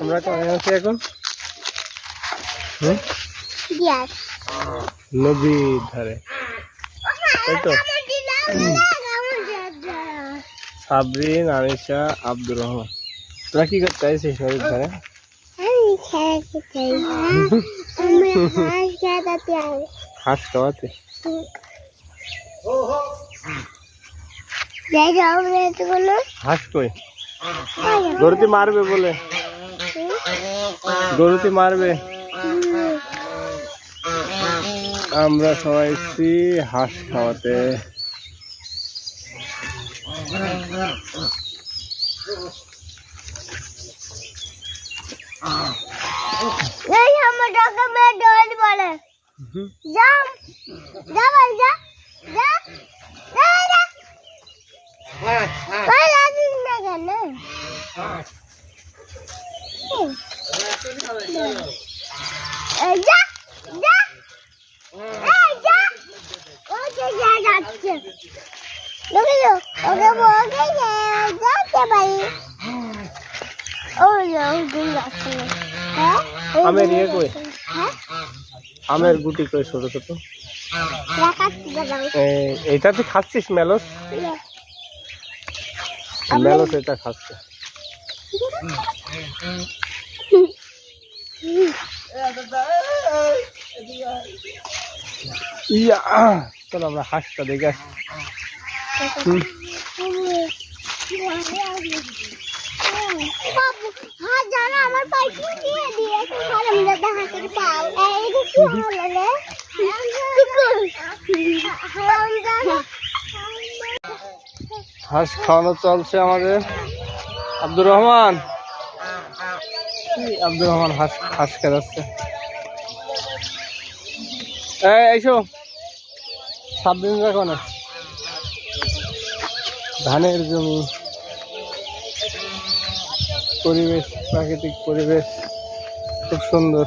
আমরা কোথায় আছি এখন। Yes. নদীর ধারে। তাই তো? সাবরিন আনিসা আব্দুর রহমান। তোরা কি করতে আছিস নদীর ধারে? হাঁস খাওয়াতে হাঁস কই? গরুতি মারবে বলে। গরুতি মারবে। আমরা সবাই এসছি হাঁস খাওয়াতে। এই আমার ডল বলে। যা যা ভাই যা যা। যা যা ভাই আসিস না কেন আমের ইয়ে কই? হ্যাঁ? আমের গুটি কই ছোট ছোট? এইটা তুই খাচ্ছিস মেলস? মেলস এটা খাচ্ছে। ইয়া চলো আমরা হাঁসটা দেখে আসি। হাঁস খাওয়ানো চলছে আমাদের আব্দুর রহমান আব্দুর রহমান হাঁস হাঁস খেলাচ্ছে এই এইসো সাত দিন রাখো না। ধানের জমি। পরিবেশ, প্রাকৃতিক পরিবেশ। খুব সুন্দর।